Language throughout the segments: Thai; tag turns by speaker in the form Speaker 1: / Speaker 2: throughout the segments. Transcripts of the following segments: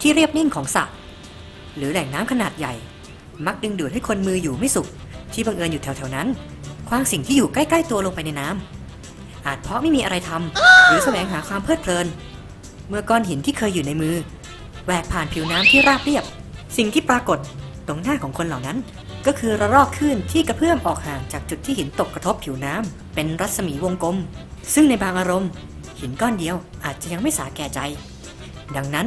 Speaker 1: ที่เรียบนิ่งของสระหรือแหล่งน้ำขนาดใหญ่ มักดึงดูดให้คนมืออยู่ไม่สุข ที่บังเอิญอยู่แถวๆนั้นคว้างสิ่งที่อยู่ใกล้ๆตัวลงไปในน้ำอาจเพราะไม่มีอะไรทำหรือแสวงหาความเพลิดเพลิน เมื่อก้อนหินที่เคยอยู่ในมือแหวกผ่านผิวน้ำที่ราบเรียบ สิ่งที่ปรากฏตรงหน้าของคนเหล่านั้น ก็คือระลอกคลื่นที่กระเพื่อมออกห่างจากจุดที่หินตกกระทบผิวน้ำเป็นรัศมีวงกลม ซึ่งในบางอารมณ์ หินก้อนเดียวอาจจะยังไม่สาแก่ใจ ดังนั้น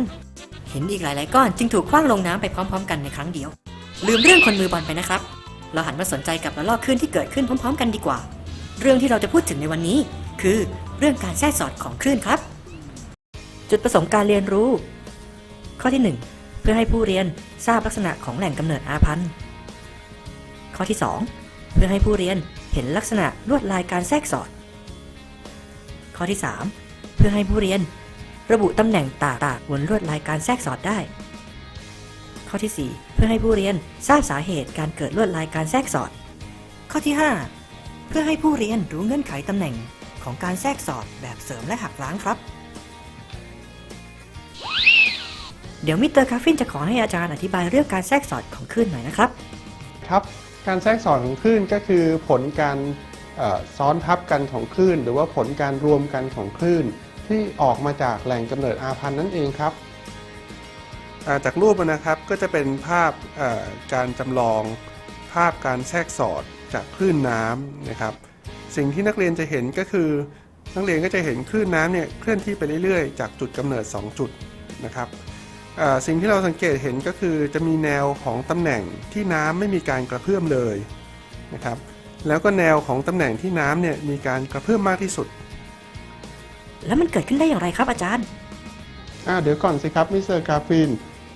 Speaker 1: เหินอีกหลายๆก้อนจึงถูกคว้างลงน้ำไปพร้อม ๆ กันในครั้งเดียว ลืมเรื่องคนมือบอลไปนะครับ เราหันมาสนใจกับระลอกคลื่นที่เกิดขึ้นพร้อม ๆ กันดีกว่า เรื่องที่เราจะพูดถึงในวันนี้ คือเรื่องการแทรกสอดของคลื่นครับ จุดประสงค์การเรียนรู้ ข้อที่ 1 เพื่อให้ผู้เรียนทราบลักษณะของแหล่งกำเนิดอาพันธ์ข้อที่ 2 เพื่อให้ผู้เรียนเห็นลักษณะลวดลายการแทรกสอด ข้อที่ 3 เพื่อให้ผู้เรียน ระบุตำแหน่งต่างๆบนลวดลายการแทรกสอดได้ ข้อที่ 4 เพื่อให้ผู้เรียนทราบสาเหตุการเกิดลวดลายการแทรกสอด ข้อที่ 5 เพื่อให้ผู้เรียนรู้เงื่อนไขตำแหน่งของการแทรกสอดแบบเสริมและหักล้างครับ เดี๋ยวมิสเตอร์คาฟินจะขอให้อาจารย์อธิบายเรื่องการแทรกสอดของคลื่นหน่อยนะครับ
Speaker 2: ครับการแทรกซ้อนของคลื่นก็คือผลการซ้อนทับกันของคลื่น หรือว่าผลการรวมกันของคลื่น ที่ออกมาจากแหล่งกำเนิดอาพันธ์นั่นเองครับาจากรูปนะครับก็จะเป็นภาพการจำลองภาพการแทรกสอดจากคลื่นน้ำนะครับ สิ่งที่นักเรียนจะเห็นก็คือ นักเรียนก็จะเห็นคลื่นน้ำเนี่ยเคลื่อนที่ไปเรื่อยๆ จากจุดกำเนิด 2 จุดนะครับสิ่งที่เราสังเกตเห็นก็คือจะมีแนวของตำแหน่งที่น้ำไม่มีการกระเพื่อมเลยนะครับ แล้วก็แนวของตำแหน่งที่น้ำเนี่ยมีการกระเพื่อมมากที่สุด
Speaker 1: แล้วมันเกิดขึ้นได้อย่างไรครับอาจารย์
Speaker 2: อ่าเดี๋ยวก่อนสิครับมิสเตอร์กราฟิน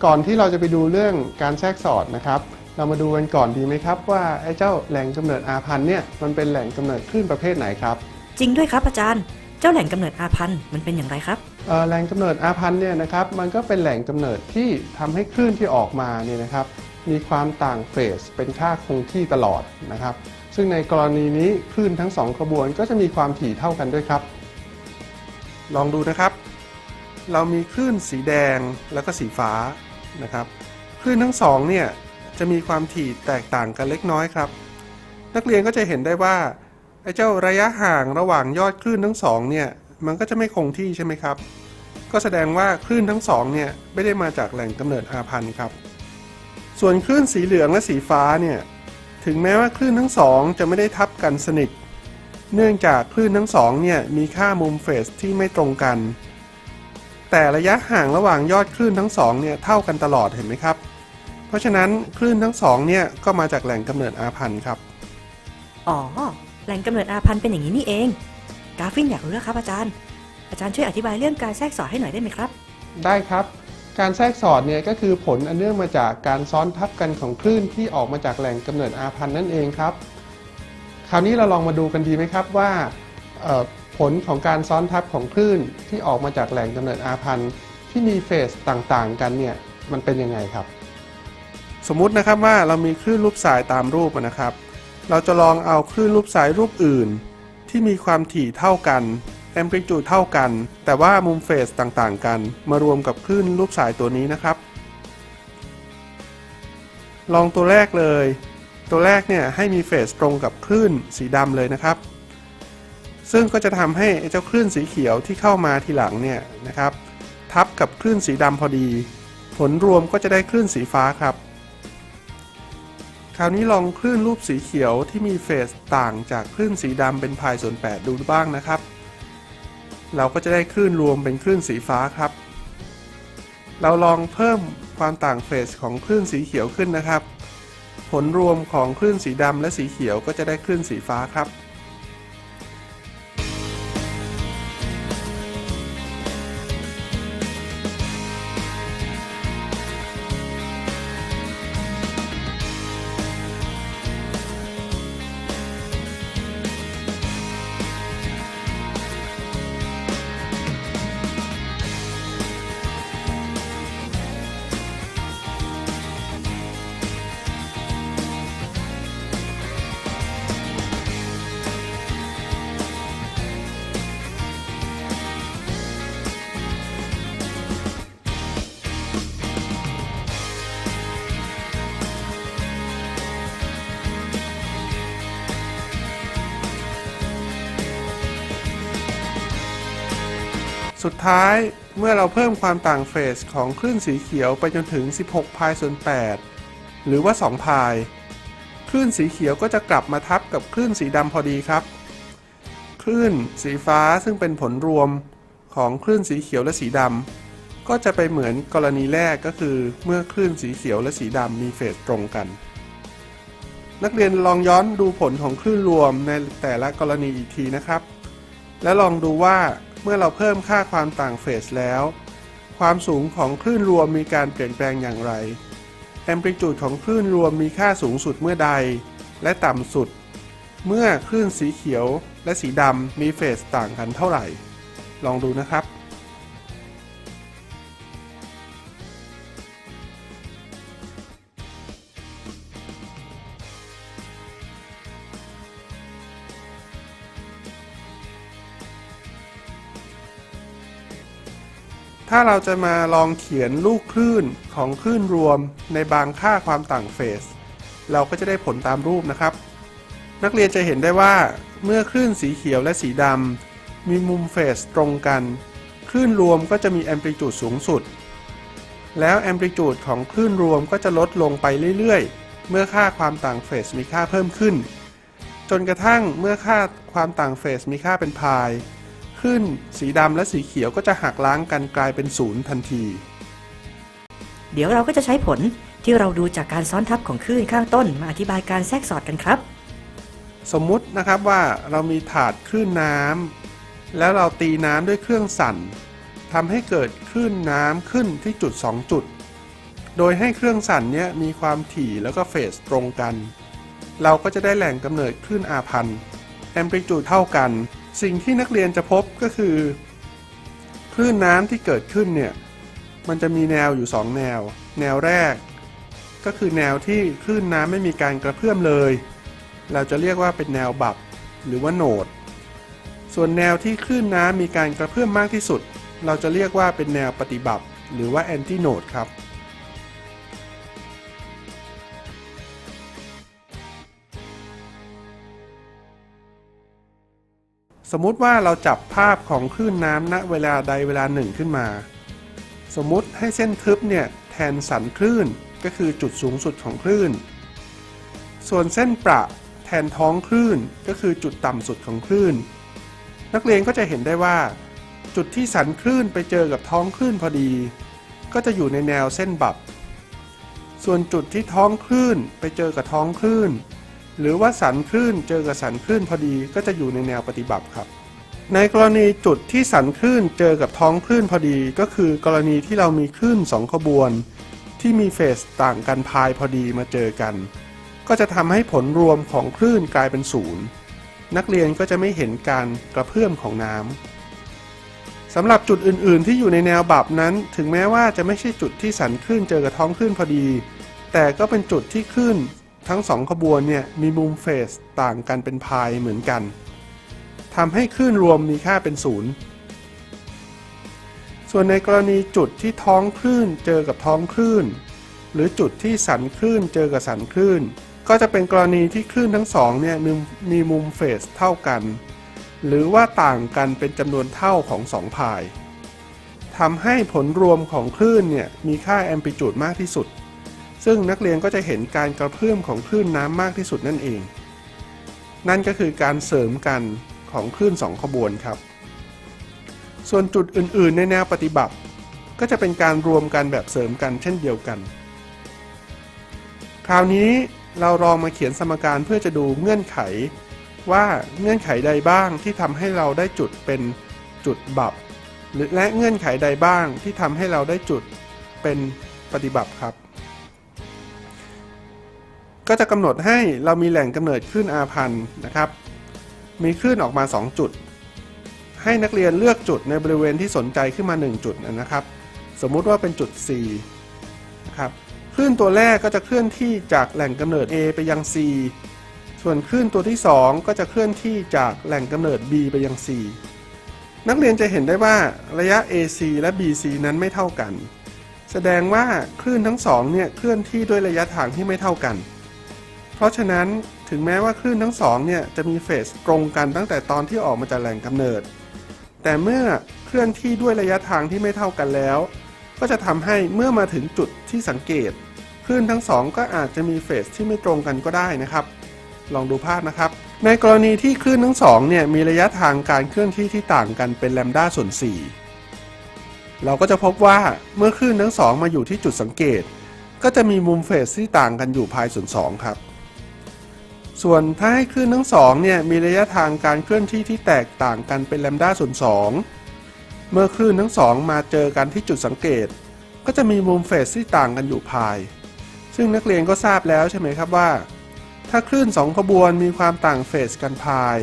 Speaker 2: ก่อนที่เราจะไปดูเรื่องการแทรกสอดนะครับ เรามาดูกันก่อนดีไหมครับ ว่าไอ้เจ้าแหล่งกำเนิดอาพันธ์เนี่ยมันเป็นแหล่งกำเนิดคลื่นประเภทไหนครับ
Speaker 1: จริงด้วยครับอาจารย์เจ้าแหล่งกำเนิดอาพันธ์มันเป็นอย่างไรครับ
Speaker 2: เอ่อแหล่งกำเนิดอาพันธ์เนี่ยนะครับมันก็เป็นแหล่งกำเนิดที่ทำให้คลื่นที่ออกมาเนี่ยนะครับมีความต่างเฟสเป็นค่าคงที่ตลอดนะครับ ซึ่งในกรณีนี้คลื่นทั้งสองขบวนก็จะมีความถี่เท่ากันด้วยครับ ลองดูนะครับ เรามีคลื่นสีแดงแล้วก็สีฟ้านะครับคลื่นทั้งสองเนี่ยจะมีความถี่แตกต่างกันเล็กน้อยครับ นักเรียนก็จะเห็นได้ว่าไอ้เจ้าระยะห่างระหว่างยอดคลื่นทั้งสองเนี่ยมันก็จะไม่คงที่ใช่ไหมครับ ก็แสดงว่าคลื่นทั้งสองเนี่ยไม่ได้มาจากแหล่งกำเนิดอาพันธ์ครับ ส่วนคลื่นสีเหลืองและสีฟ้าเนี่ยถึงแม้ว่าคลื่นทั้งสองจะไม่ได้ทับกันสนิท เนื่องจากคลื่นทั้งสองเนี่ยมีค่ามุมเฟสที่ไม่ตรงกัน แต่ระยะห่างระหว่างยอดคลื่นทั้งสองเนี่ยเท่ากันตลอดเห็นไหมครับ เพราะฉะนั้นคลื่นทั้งสองเนี่ยก็มาจากแหล่งกำเนิดอาพันธ์ครับ
Speaker 1: อ๋อ แหล่งกำเนิดอาพันธ์เป็นอย่างนี้นี่เองกราฟินอยากรู้แล้วครับอาจารย์ อาจารย์ช่วยอธิบายเรื่องการแทรกสอดให้หน่อยได้ไหมครับ
Speaker 2: ได้ครับการแทรกสอดเนี่ยก็คือผลอันเนื่องมาจากการซ้อนทับกันของคลื่นที่ออกมาจากแหล่งกำเนิดอาพันธ์นั่นเองครับ คราวนี้เราลองมาดูกันดีไหมครับว่าผลของการซ้อนทับของคลื่นที่ออกมาจากแหล่งกำเนิดอาพันธ์ที่มีเฟสต่างๆ กันเนี่ยมันเป็นยังไงครับ สมมุตินะครับว่าเรามีคลื่นรูปสายตามรูปนะครับ เราจะลองเอาคลื่นรูปสายรูปอื่น ที่มีความถี่เท่ากันแอมพลิจูดเท่ากัน แต่ว่ามุมเฟสต่างๆ กัน มารวมกับคลื่นรูปสายตัวนี้นะครับ ลองตัวแรกเลย ตัวแรกเนี่ยให้มีเฟสตรงกับคลื่นสีดำเลยนะครับ ซึ่งก็จะทำให้เจ้าคลื่นสีเขียวที่เข้ามาทีหลังเนี่ยนะครับ ทับกับคลื่นสีดำพอดี ผลรวมก็จะได้คลื่นสีฟ้าครับ คราวนี้ลองคลื่นรูปสีเขียวที่มีเฟสต่างจากคลื่นสีดำเป็นพายส่วน 8 ดูบ้างนะครับ เราก็จะได้คลื่นรวมเป็นคลื่นสีฟ้าครับ เราลองเพิ่มความต่างเฟสของคลื่นสีเขียวขึ้นนะครับ ผลรวมของคลื่นสีดำและสีเขียวก็จะได้คลื่นสีฟ้าครับ สุดท้ายเมื่อเราเพิ่มความต่างเฟสของคลื่นสีเขียวไปจนถึง 16พายส่วน8หรือว่า 2 พาย คลื่นสีเขียวก็จะกลับมาทับกับคลื่นสีดำพอดีครับ คลื่นสีฟ้าซึ่งเป็นผลรวมของคลื่นสีเขียวและสีดำก็จะไปเหมือนกรณีแรกก็คือ เมื่อคลื่นสีเขียวและสีดำมีเฟสตรงกัน นักเรียนลองย้อนดูผลของคลื่นรวมในแต่ละกรณีอีกทีนะครับ และลองดูว่า เมื่อเราเพิ่มค่าความต่างเฟสแล้ว ความสูงของคลื่นรวมมีการเปลี่ยนแปลงอย่างไรแอมพลิจูดของคลื่นรวมมีค่าสูงสุดเมื่อใด และต่ำสุด เมื่อคลื่นสีเขียวและสีดำมีเฟสต่างกันเท่าไหร่ ลองดูนะครับ ถ้าเราจะมาลองเขียนลูกคลื่นของคลื่นรวมในบางค่าความต่างเฟส เราก็จะได้ผลตามรูปนะครับ นักเรียนจะเห็นได้ว่าเมื่อคลื่นสีเขียวและสีดำมีมุมเฟสตรงกัน คลื่นรวมก็จะมีแอมพลิจูดสูงสุด แล้วแอมพลิจูดของคลื่นรวมก็จะลดลงไปเรื่อยๆ เมื่อค่าความต่างเฟสมีค่าเพิ่มขึ้น จนกระทั่งเมื่อค่าความต่างเฟสมีค่าเป็นพาย คลื่นสีดำและสีเขียวก็จะหักล้างกันกลายเป็นศูนย์ทันที
Speaker 1: เดี๋ยวเราก็จะใช้ผลที่เราดูจากการซ้อนทับของคลื่นข้างต้นมาอธิบายการแทรกสอดกันครับ
Speaker 2: สมมุตินะครับว่าเรามีถาดคลื่นน้ำแล้วเราตีน้ำด้วยเครื่องสั่นทำให้เกิดคลื่นน้ำขึ้นที่จุด 2 จุด โดยให้เครื่องสั่นเนี้ยมีความถี่แล้วก็เฟสตรงกัน เราก็จะได้แหล่งกำเนิดคลื่นอาพันธ์ แอมพลิจูดเท่ากัน สิ่งที่นักเรียนจะพบก็คือ คลื่นน้ำที่เกิดขึ้นเนี่ย มันจะมีแนวอยู่ 2 แนว แนวแรก ก็คือแนวที่คลื่นน้ำไม่มีการกระเพื่อมเลย เราจะเรียกว่าเป็นแนวบับหรือว่าโหนด ส่วนแนวที่คลื่นน้ำมีการกระเพื่อมมากที่สุด เราจะเรียกว่าเป็นแนวปฏิบัติ หรือว่าแอนติโหนดครับ มมุติว่าเราจับภาพของคลื่นน้ำณเวลาใดเวลาหนึ่งขึ้นมา สมมุติให้เส้นทึบเนี่ยแทนสันคลื่นก็คือจุดสูงสุดของคลื่น ส่วนเส้นประแทนท้องคลื่นก็คือจุดต่ำสุดของคลื่น นักเรียนก็จะเห็นได้ว่า จุดที่สันคลื่นไปเจอกับท้องคลื่นพอดี ก็จะอยู่ในแนวเส้นบับ ส่วนจุดที่ท้องคลื่นไปเจอกับท้องคลื่น หรือว่าสันคลื่นเจอกับสันคลื่นพอดีก็จะอยู่ในแนวปฏิบัติครับ ในกรณีจุดที่สันคลื่นเจอกับท้องคลื่นพอดี ก็คือกรณีที่เรามีคลื่นสองขบวน ที่มีเฟสต่างกันพายพอดีมาเจอกัน ก็จะทำให้ผลรวมของคลื่นกลายเป็นศูนย์นักเรียนก็จะไม่เห็นการกระเพื่อมของน้ำสำหรับจุดอื่น ๆ ที่อยู่ในแนวบับนั้น ถึงแม้ว่าจะไม่ใช่จุดที่สันคลื่นเจอกับท้องคลื่นพอดี แต่ก็เป็นจุดที่คลื่น ทั้งสองขบวนเนี่ยมีมุมเฟสต่างกันเป็นพายเหมือนกันทำให้คลื่นรวมมีค่าเป็นศูนย์ส่วนในกรณีจุดที่ท้องคลื่นเจอกับท้องคลื่น หรือจุดที่สันคลื่นเจอกับสันคลื่น ก็จะเป็นกรณีที่คลื่นทั้งสองเนี่ยมีมีมุมเฟสเท่ากัน หรือว่าต่างกันเป็นจำนวนเท่าของสองพายทำให้ผลรวมของคลื่นเนี่ยมีค่าแอมพลิจูดมากที่สุด ซึ่งนักเรียนก็จะเห็นการกระเพื่อมของคลื่นน้ำมากที่สุดนั่นเอง นั่นก็คือการเสริมกันของคลื่นสองขบวนครับ ส่วนจุดอื่นๆ ในแนวปฏิบัติ ก็จะเป็นการรวมกันแบบเสริมกันเช่นเดียวกัน คราวนี้เราลองมาเขียนสมการเพื่อจะดูเงื่อนไข ว่าเงื่อนไขใดบ้างที่ทำให้เราได้จุดเป็นจุดบับหรือและเงื่อนไขใดบ้างที่ทำให้เราได้จุดเป็นปฏิบัติครับ ก็จะกำหนดให้เรามีแหล่งกำเนิดคลื่นอาพันธ์นะครับ มีคลื่นออกมา 2 จุด ให้นักเรียนเลือกจุดในบริเวณที่สนใจขึ้นมา 1 จุดนะครับ สมมุติว่าเป็นจุด C นะครับคลื่นตัวแรกก็จะเคลื่อนที่จากแหล่งกำเนิด A ไปยัง C ส่วนคลื่นตัวที่ 2 ก็จะเคลื่อนที่จากแหล่งกำเนิด B ไปยัง C นักเรียนจะเห็นได้ว่าระยะ AC และ BC นั้นไม่เท่ากัน แสดงว่าคลื่นทั้งสองเนี่ยเคลื่อนที่ด้วยระยะทางที่ไม่เท่ากัน เพราะฉะนั้นถึงแม้ว่าคลื่นทั้งสองเนี่ยจะมีเฟสตรงกันตั้งแต่ตอนที่ออกมาจากแหล่งกำเนิด แต่เมื่อเคลื่อนที่ด้วยระยะทางที่ไม่เท่ากันแล้ว ก็จะทำให้เมื่อมาถึงจุดที่สังเกตคลื่นทั้งสองก็อาจจะมีเฟสที่ไม่ตรงกันก็ได้นะครับ ลองดูภาพนะครับ ในกรณีที่คลื่นทั้งสองเนี่ยมีระยะทางการเคลื่อนที่ที่ต่างกันเป็นแลมด้าส่วน 4 เราก็จะพบว่าเมื่อคลื่นทั้งสองมาอยู่ที่จุดสังเกต ก็จะมีมุมเฟสที่ต่างกันอยู่พายส่วน2ครับ ส่วนถ้าให้คลื่นทั้งสองเนี่ยมีระยะทางการเคลื่อนที่ที่แตกต่างกันเป็นแลมด้าส่วน2เมื่อคลื่นทั้งสองมาเจอกันที่จุดสังเกต ก็จะมีมุมเฟสที่ต่างกันอยู่พาย ซึ่งนักเรียนก็ทราบแล้วใช่ไหมครับว่า ถ้าคลื่นสองขบวนมีความต่างเฟสกันพาย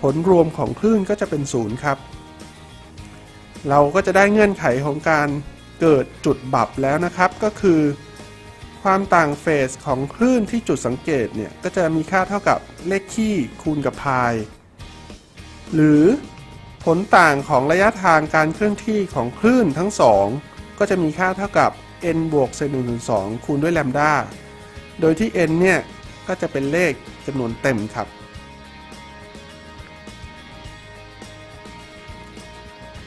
Speaker 2: ผลรวมของคลื่นก็จะเป็นศูนย์ครับ เราก็จะได้เงื่อนไขของการเกิดจุดบับแล้วนะครับก็คือ ความต่างเฟสของคลื่นที่จุดสังเกตเนี่ย ก็จะมีค่าเท่ากับเลขคี่คูณกับพาย หรือผลต่างของระยะทางการเคลื่อนที่ของคลื่นทั้งสองก็จะมีค่าเท่ากับ n บวกเซนหนึ่งสองคูณด้วยแลมดาโดยที่ n เนี่ย ก็จะเป็นเลขจำนวนเต็มครับ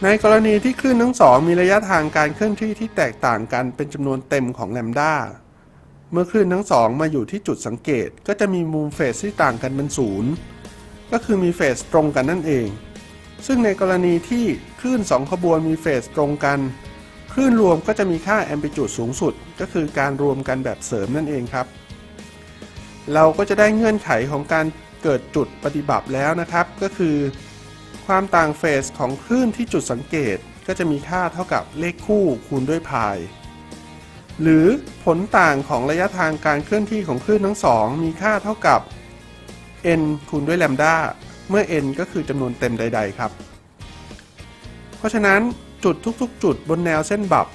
Speaker 2: ในกรณีที่คลื่นทั้งสองมีระยะทางการเคลื่อนที่ที่แตกต่างกันเป็นจำนวนเต็มของแลมดา เมื่อคลื่นทั้งสองมาอยู่ที่จุดสังเกตก็จะมีมุมเฟสที่ต่างกันเป็นศูนย์ก็คือมีเฟสตรงกันนั่นเอง ซึ่งในกรณีที่คลื่นสองขบวนมีเฟสตรงกัน คลื่นรวมก็จะมีค่าแอมพลิจูดสูงสุด ก็คือการรวมกันแบบเสริมนั่นเองครับ เราก็จะได้เงื่อนไขของการเกิดจุดปฏิบัติแล้วนะครับ ก็คือ ความต่างเฟสของคลื่นที่จุดสังเกตก็จะมีค่าเท่ากับเลขคู่คูณด้วยพาย หรือผลต่างของระยะทางการเคลื่อนที่ของคลื่นทั้งสองมีค่าเท่ากับ n คูณด้วยแลมดาเมื่อ n ก็คือจำนวนเต็มใด ๆ ครับ เพราะฉะนั้นจุดทุกๆ จุดบนแนวเส้นบับ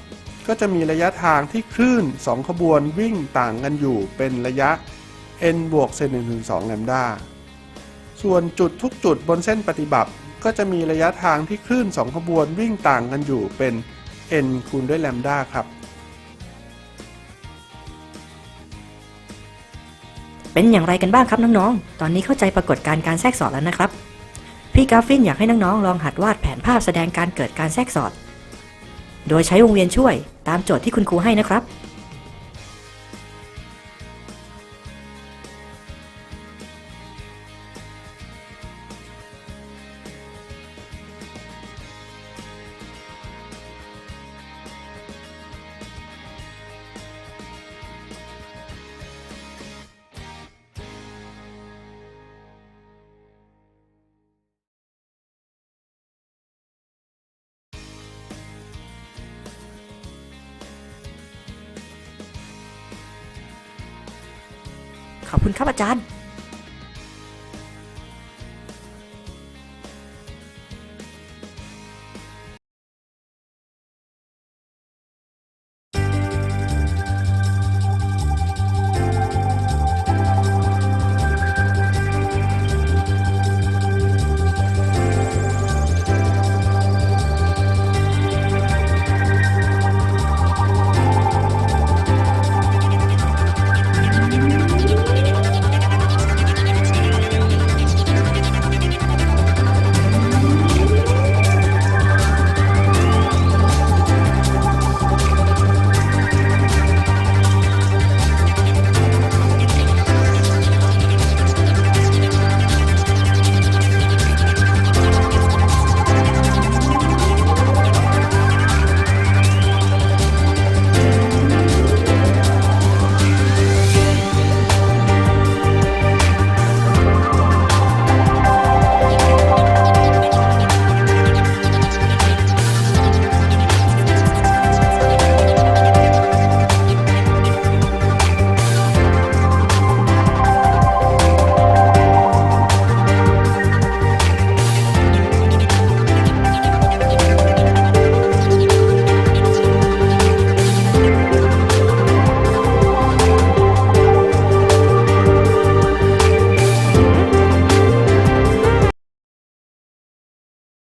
Speaker 2: ก็จะมีระยะทางที่คลื่น 2 ขบวนวิ่งต่างกันอยู่เป็นระยะ n บวกเซนหนึ่งถึงสองแลมดาส่วนจุดทุกจุดบนเส้นปฏิบัติ ก็จะมีระยะทางที่คลื่น 2 ขบวนวิ่งต่างกันอยู่เป็น n คูณด้วยแลมดาครับ
Speaker 1: เป็นอย่างไรกันบ้างครับน้องๆ ตอนนี้เข้าใจปรากฏการณ์การแทรกสอดแล้วนะครับ พี่กราฟินอยากให้น้องๆ ลองหัดวาดแผนภาพแสดงการเกิดการแทรกสอด โดยใช้วงเวียนช่วยตามโจทย์ที่คุณครูให้นะครับ ขอบคุณครับอาจารย์